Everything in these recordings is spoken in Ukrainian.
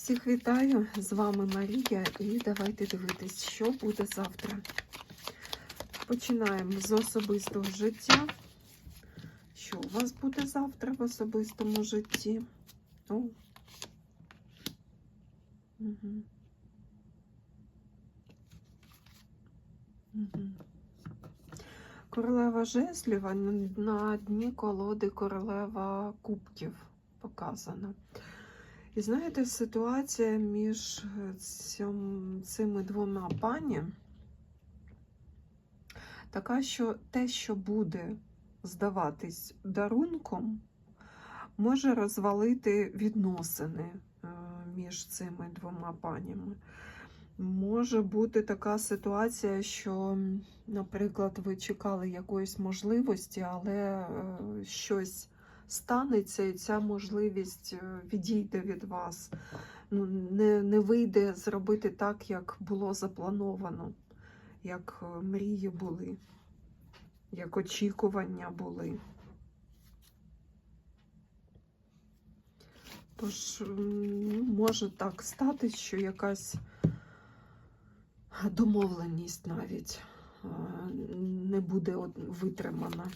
Всіх вітаю! З вами Марія, і давайте дивитись, що буде завтра. Починаємо з особистого життя. Що у вас буде завтра в особистому житті? О. Угу. Угу. Королева жезлів, на дні колоди королева кубків показана. І знаєте, ситуація між цим, цими двома пані така, що те, що буде здаватись дарунком, може розвалити відносини е, між цими двома панями. Може бути така ситуація, що, наприклад, ви чекали якоїсь можливості, але е, щось станеться, і ця можливість е, відійде від вас. Ну, не, не вийде зробити так, як було заплановано, як е, мрії були, як очікування були. Тож може так стати, що якась домовленість навіть е, не буде витримана.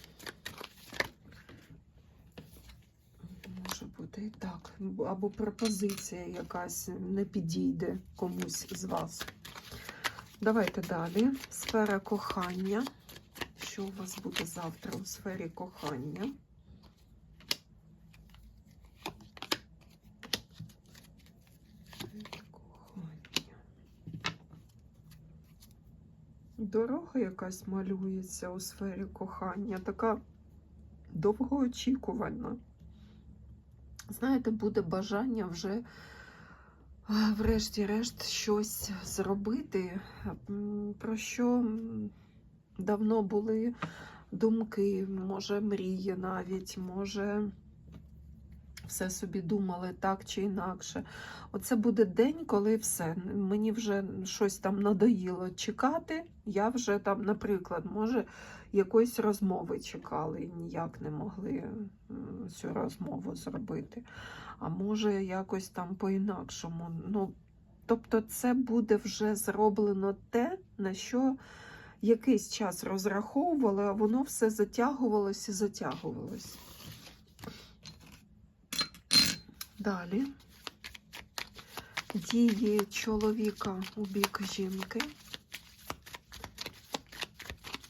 І так. Або пропозиція якась не підійде комусь з вас. Давайте далі. Сфера кохання. Що у вас буде завтра у сфері? Кохання. Дорога якась малюється у сфері кохання, така довгоочікувана. Знаєте, буде бажання вже, врешті-решт, щось зробити, про що давно були думки, може, мрії навіть, може, все собі думали так чи інакше. Оце буде день, коли все. Мені вже щось там надоїло чекати. Я вже там, наприклад, може, якоїсь розмови чекали і ніяк не могли цю розмову зробити. А може, якось там по-інакшому. Ну, тобто, це буде вже зроблено те, на що якийсь час розраховували, а воно все затягувалось і затягувалось. Далі. Дії чоловіка у бік жінки.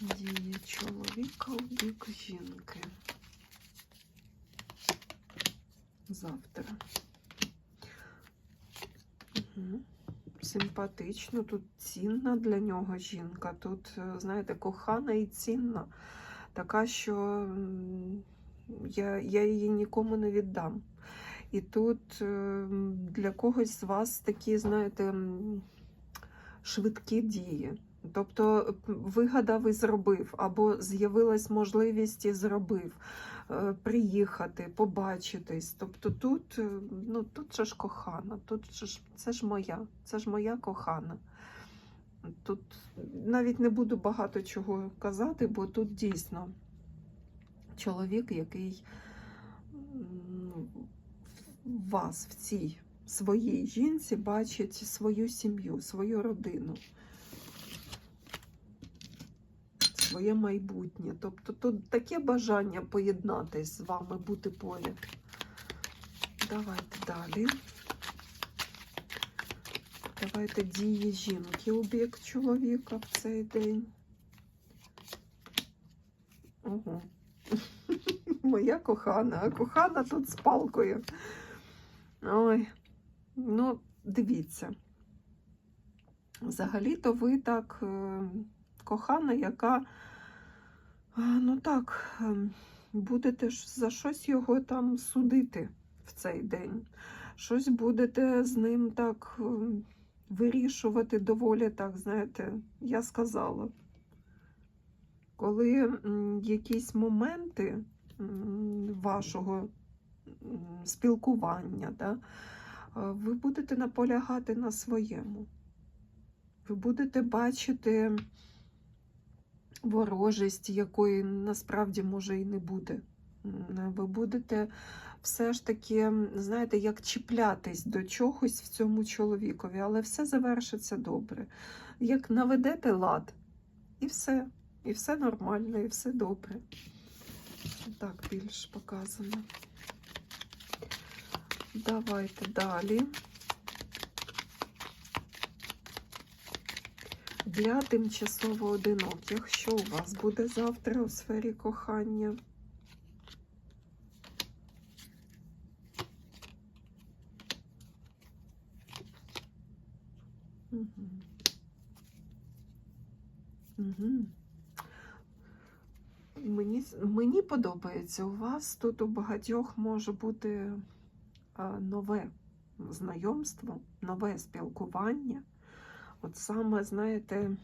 Дії чоловіка у бік жінки. Завтра. Угу. Симпатично, тут цінна для нього жінка. Тут, е, знаєте, кохана і цінна. Така, що я, я її нікому не віддам. І тут е, для когось з вас такі, знаєте, швидкі дії. Тобто вигадав і зробив, або з'явилась можливість і зробив е, приїхати, побачитись. Тобто тут, е, ну, тут же ж кохана, тут же ж, це ж моя, це ж моя кохана. Тут навіть не буду багато чого казати, бо тут дійсно чоловік, який вас в цій своїй жінці бачить свою сім'ю, свою родину, своє майбутнє. Тобто тут таке бажання поєднатись з вами, бути поряд. Давайте далі. Давайте дії жінки у чоловіка в цей день. Ого. Моя кохана, а кохана тут з палкою. Ой, ну, дивіться. Взагалі-то ви так е, кохана, яка, е, ну так, е, будете ж за щось його там судити в цей день. Щось будете з ним так вирішувати доволі так, знаєте, я сказала. Коли якісь моменти вашого спілкування, да, ви будете наполягати на своєму. Ви будете бачити ворожість, якої насправді може і не буде. Ви будете все ж таки, знаєте, як чіплятись до чогось в цьому чоловікові, але все завершиться добре. Як наведете лад, і все, і все нормально, і все добре. Так, більш показано. Давайте далі. Для тимчасово одиноких, що у вас буде завтра у сфері кохання? Угу. Угу. Мені, мені подобається у вас. Тут у багатьох може бути нове знайомство, нове спілкування. От саме, знаєте,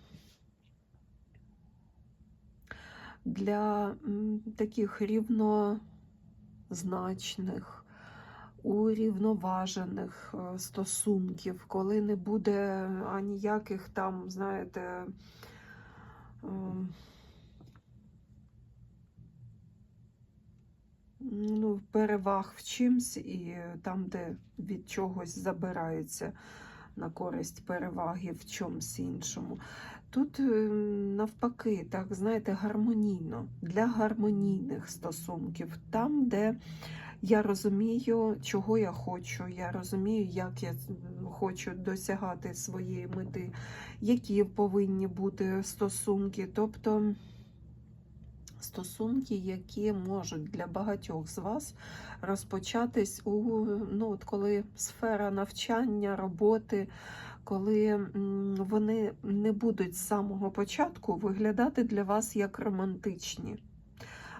для таких рівнозначних, урівноважених е, стосунків, коли не буде аніяких там, знаєте, ну, переваг в чимсь і там, де від чогось забирається на користь переваги в чомусь іншому. Тут е, навпаки, так знаєте, гармонійно для гармонійних стосунків, там, де я розумію, чого я хочу, я розумію, як я хочу досягати своєї мети, які повинні бути стосунки. Тобто стосунки, які можуть для багатьох з вас розпочатись у ну, от коли сфера навчання, роботи, коли вони не будуть з самого початку виглядати для вас як романтичні.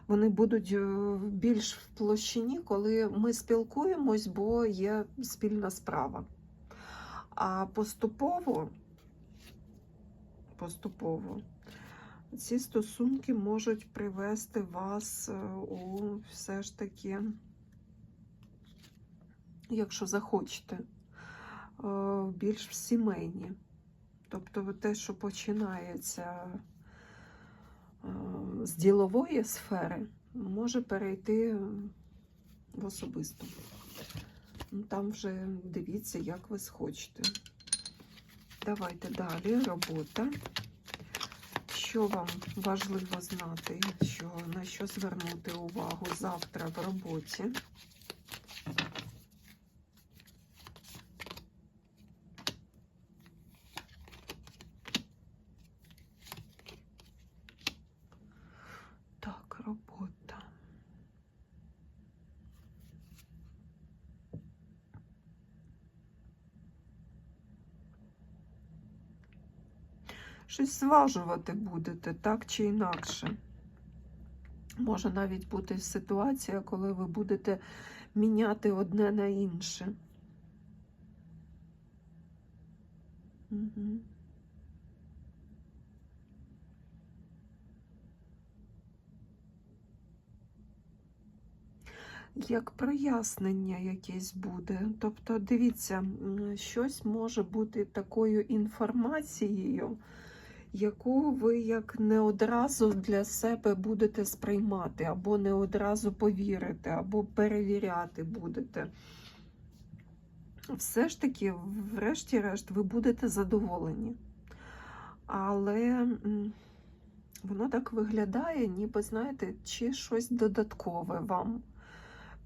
Вони будуть е, більш в площині, коли ми спілкуємось, бо є спільна справа. А поступово, поступово ці стосунки можуть привести вас е, у все ж таки, якщо захочете, е, більш в сімейні. Тобто те, що починається е, з ділової сфери, може перейти в особисту. Ну, Там вже дивіться, як ви схочете. Давайте далі. Робота. Що вам важливо знати, що, на що звернути увагу завтра в роботі? Так, робота. Щось зважувати будете, так чи інакше. Може навіть бути ситуація, коли ви будете міняти одне на інше. Угу. Як прояснення якесь буде. Тобто, дивіться, щось може бути такою інформацією, яку ви як не одразу для себе будете сприймати, або не одразу повірите, або перевіряти будете. Все ж таки, врешті-решт, ви будете задоволені. Але воно так виглядає, ніби, знаєте, чи щось додаткове вам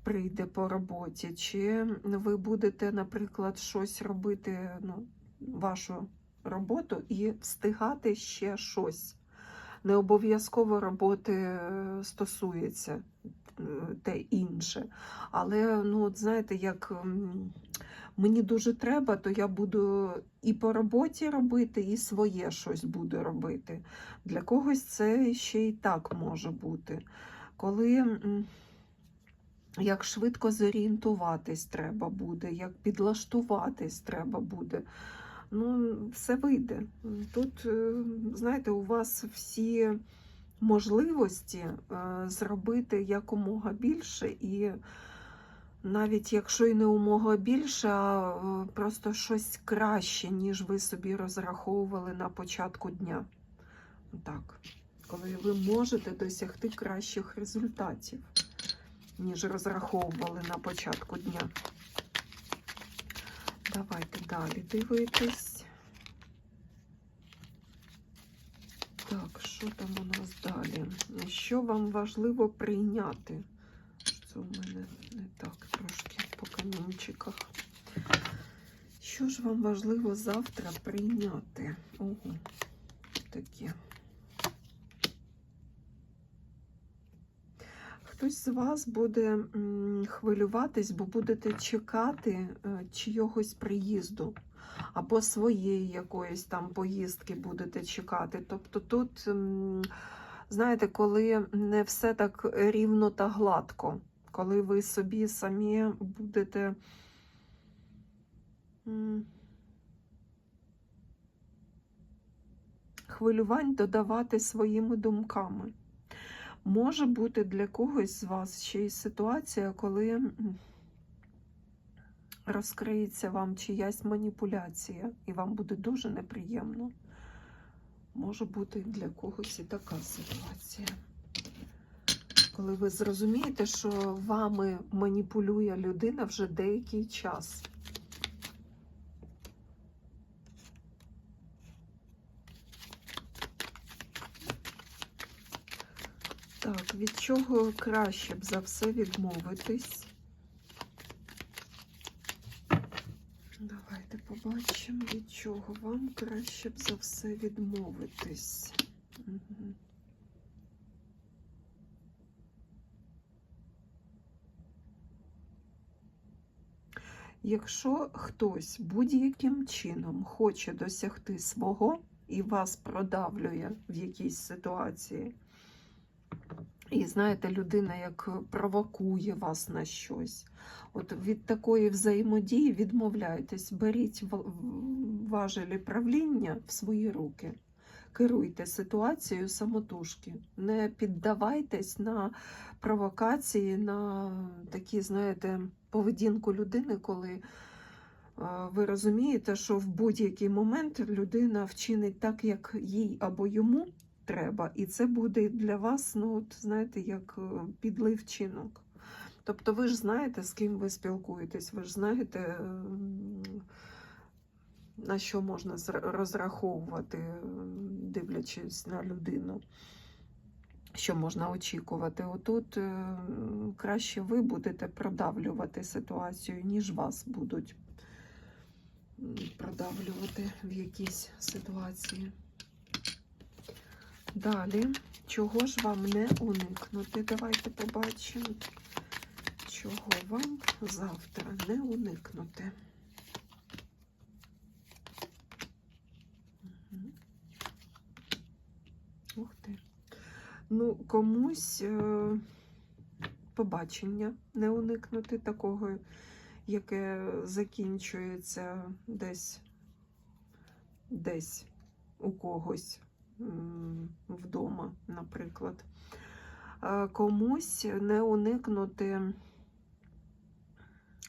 прийде по роботі, чи ви будете, наприклад, щось робити, ну, вашу роботу і встигати ще щось. Не обов'язково роботи е, стосується е, те інше. Але, ну, от знаєте, як мені дуже треба, то я буду і по роботі робити, і своє щось буду робити. Для когось це ще й так може бути. Коли як швидко зорієнтуватись треба буде, як підлаштуватись треба буде. Ну, все вийде. Тут, е, знаєте, у вас всі можливості е, зробити якомога більше, і навіть якщо і не умога більше, а е, просто щось краще, ніж ви собі розраховували на початку дня. Так, коли ви можете досягти кращих результатів. ніж розраховували на початку дня. Давайте далі дивитись. Так, що там у нас далі? Що вам важливо прийняти? Це у мене не так трошки по камінчиках. Що ж вам важливо завтра прийняти? Ого, таке. Хтось з вас буде м, хвилюватись, бо будете чекати е, чийогось приїзду або своєї якоїсь там поїздки будете чекати. Тобто тут, знаєте, коли не все так рівно та гладко, коли ви собі самі будете. Хвилювань додавати своїми думками. Може бути для когось з вас ще й ситуація, коли розкриється вам чиясь маніпуляція, і вам буде дуже неприємно. Може бути для когось і така ситуація. Коли ви зрозумієте, що вами маніпулює людина вже деякий час. Так, від чого краще б за все відмовитись? Давайте побачимо, від чого вам краще б за все відмовитись. Якщо хтось будь-яким чином хоче досягти свого і вас продавлює в якійсь ситуації, і знаєте, людина як провокує вас на щось. От від такої взаємодії відмовляйтесь, беріть важелі правління в свої руки, керуйте ситуацією самотужки, не піддавайтесь на провокації, на такі, знаєте, поведінку людини, коли е, ви розумієте, що в будь-який момент людина вчинить так, як їй або йому треба, і це буде для вас, ну, от, знаєте, як е, підлий вчинок. Тобто ви ж знаєте, з ким ви спілкуєтесь, ви ж знаєте, на що можна розраховувати, дивлячись на людину, що можна очікувати. Отут е, краще ви будете продавлювати ситуацію, ніж вас будуть продавлювати в якійсь ситуації. Далі, чого ж вам не уникнути? Давайте побачимо, чого вам завтра не уникнути. Ух ти. Ну, комусь е, побачення не уникнути такого, яке закінчується десь, десь у когось вдома, наприклад. Е, Комусь не уникнути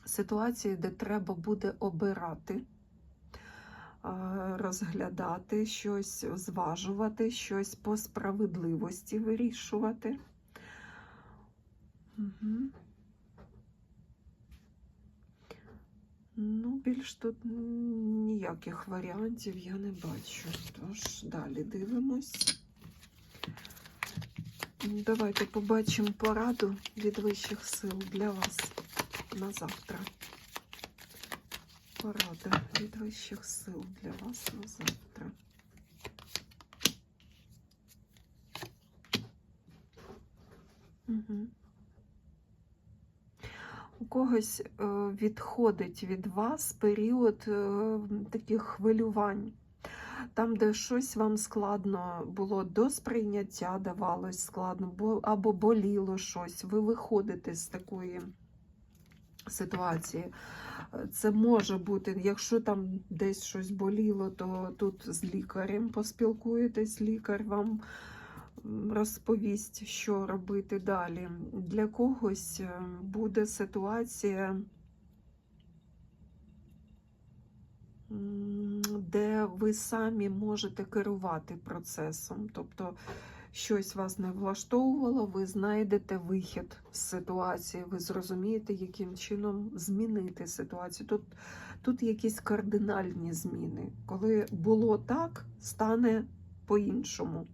ситуації, де треба буде обирати, е, розглядати щось, зважувати, щось по справедливості вирішувати. Угу. Ну, більш тут ніяких варіантів я не бачу. Тож далі дивимось. Давайте побачимо пораду від вищих сил для вас на завтра. Порада від вищих сил для вас на завтра. Угу. У когось е, відходить від вас період е, таких хвилювань. Там, де щось вам складно було до сприйняття, давалось складно, або боліло щось, ви виходите з такої ситуації. Е, Це може бути, якщо там десь щось боліло, то тут з лікарем поспілкуєтесь, лікар вам розповість, що робити далі. Для когось е, буде ситуація, де ви самі можете керувати процесом. Тобто щось вас не влаштовувало, ви знайдете вихід з ситуації, ви зрозумієте, яким чином змінити ситуацію. Тут, тут якісь кардинальні зміни. Коли було так, стане по-іншому.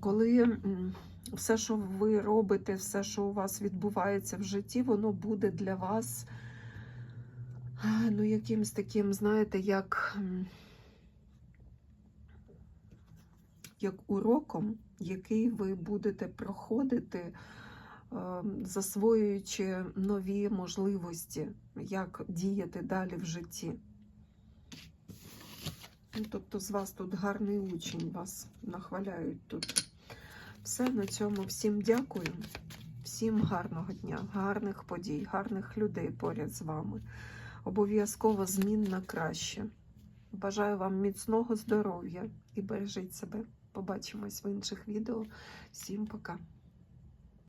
Коли все, що ви робите, все, що у вас відбувається в житті, воно буде для вас ну, якимсь таким, знаєте, як, як уроком, який ви будете проходити, засвоюючи нові можливості, як діяти далі в житті. Ну, Тобто з вас тут гарний учень, вас нахваляють тут. Все на цьому. Всім дякую. Всім гарного дня, гарних подій, гарних людей поряд з вами. Обов'язково змін на краще. Бажаю вам міцного здоров'я і бережіть себе. Побачимось в інших відео. Всім пока.